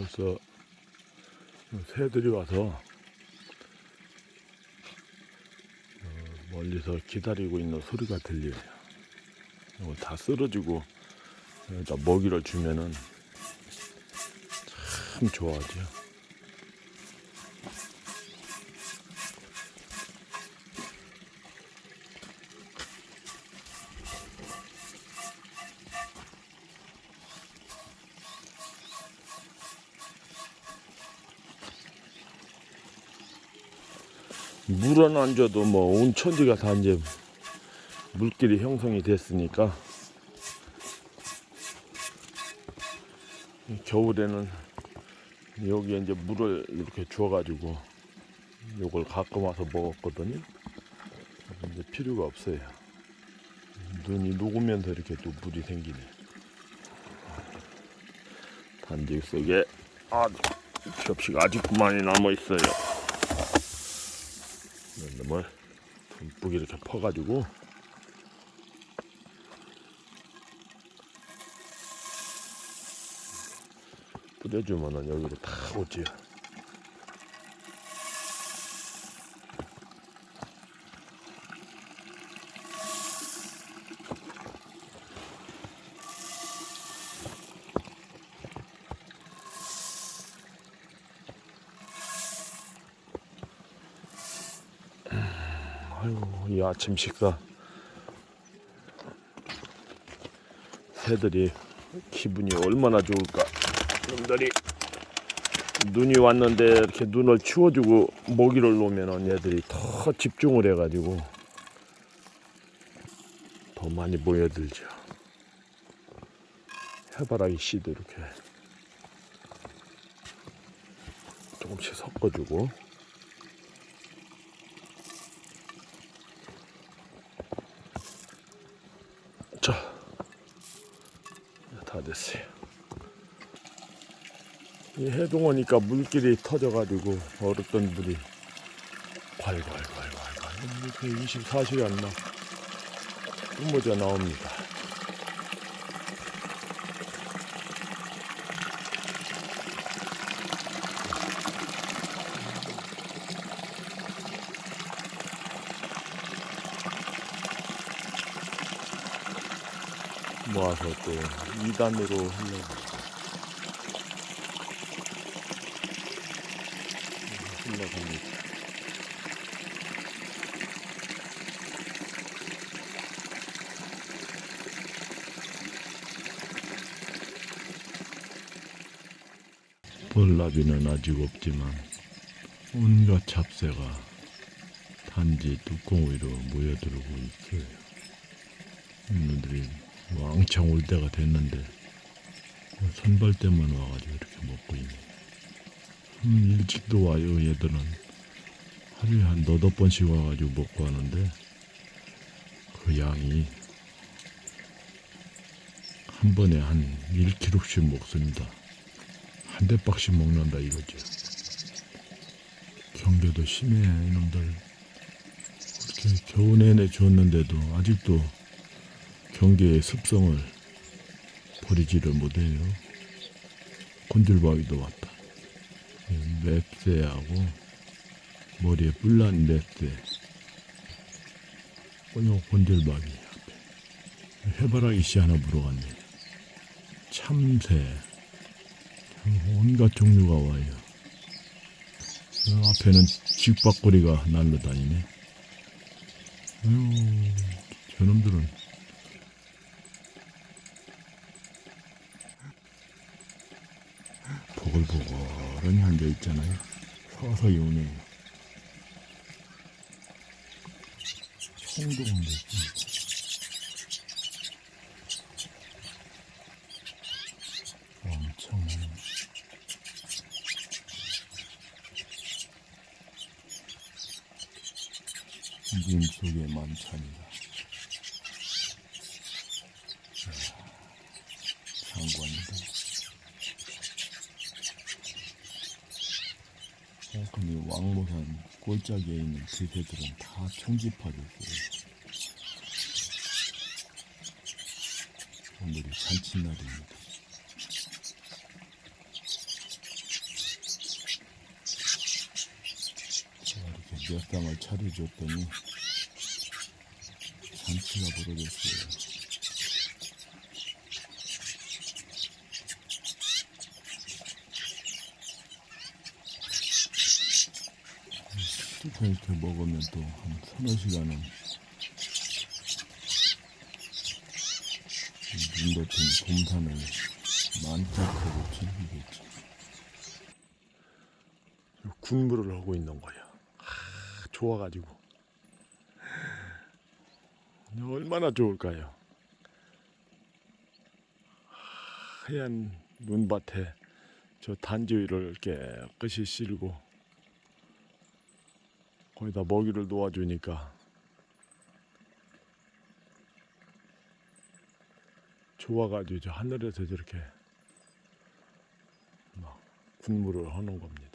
벌써 새들이 와서 어, 멀리서 기다리고 있는 소리가 들려요. 이거 다 쓰러지고 여기다 먹이를 주면은 참 좋아하죠. 물은 안 줘도 뭐 온 천지가 다 이제 물길이 형성이 됐으니까 겨울에는 여기에 이제 물을 이렇게 주어가지고 요걸 가끔 와서 먹었거든요. 이제 필요가 없어요. 눈이 녹으면서 이렇게 또 물이 생기네. 단지 속에 아 접시가 아직 많이 남아 있어요. 놈을 듬뿍 이렇게 퍼가지고. 뿌려주면은 여기로 다 오지 아이고 이 아침 식사. 새들이 기분이 얼마나 좋을까. 놈들이 눈이 왔는데 이렇게 눈을 치워주고 먹이를 놓으면 얘들이 더 집중을 해가지고 더 많이 모여들죠. 해바라기 씨도 이렇게 조금씩 섞어주고 자, 다 됐어요. 이 해동하니까 물길이 터져가지고 얼었던 물이 콸콸콸콸콸 이렇게 24시간 나 뿜어져 나옵니다. 모아서 또 2단으로 흘러 흘러갑니다. 벌나비는 아직 없지만 온갖 잡새가 단지 뚜껑 위로 모여들고 있어요. 이놈들이 왕창 올 때가 됐는데 선발 때만 와가지고 이렇게 먹고 있네. 음, 일찍도 와요 얘들은 하루에 한 너덟 번씩 와가지고 먹고 하는데 그 양이 한 번에 한 1kg씩 먹습니다. 한 대박씩 먹는다 이거죠. 경계도 심해 이놈들. 이렇게 겨우 내내 줬는데도 아직도 경계의 습성을 버리지를 못해요. 곤들바위도 왔다. 맵새하고 머리에 뿔난 맵새. 요 곤들바위 앞에. 해바라기 씨 하나 물어갔네. 참새. 온갖 종류가 와요. 저 앞에는 쥐박거리가 날라다니네. 아유, 저놈들은 보글보글하니 앉아 있잖아요. 서서히 오네요. 청동도 있고. 엄청 많네. 님 속의 만찬이다. 어, 근데 왕복한 골짜기에 있는 들배들은 다 총집하겠고 오늘이 잔치날입니다. 제가 이렇게 몇 당을 차려줬더니 잔치가 벌어졌어요. 이렇게 먹으면 또 한 서너 시간은 눈 덮인 봄산을 만끽하고 즐기겠지. 군무를 하고 있는 거야. 아, 좋아가지고. 얼마나 좋을까요? 하얀 눈밭에 저 단지를 깨끗이 실고 거기다 먹이를 놓아주니까 좋아가지고 저 하늘에서 저렇게 막 군무를 하는 겁니다.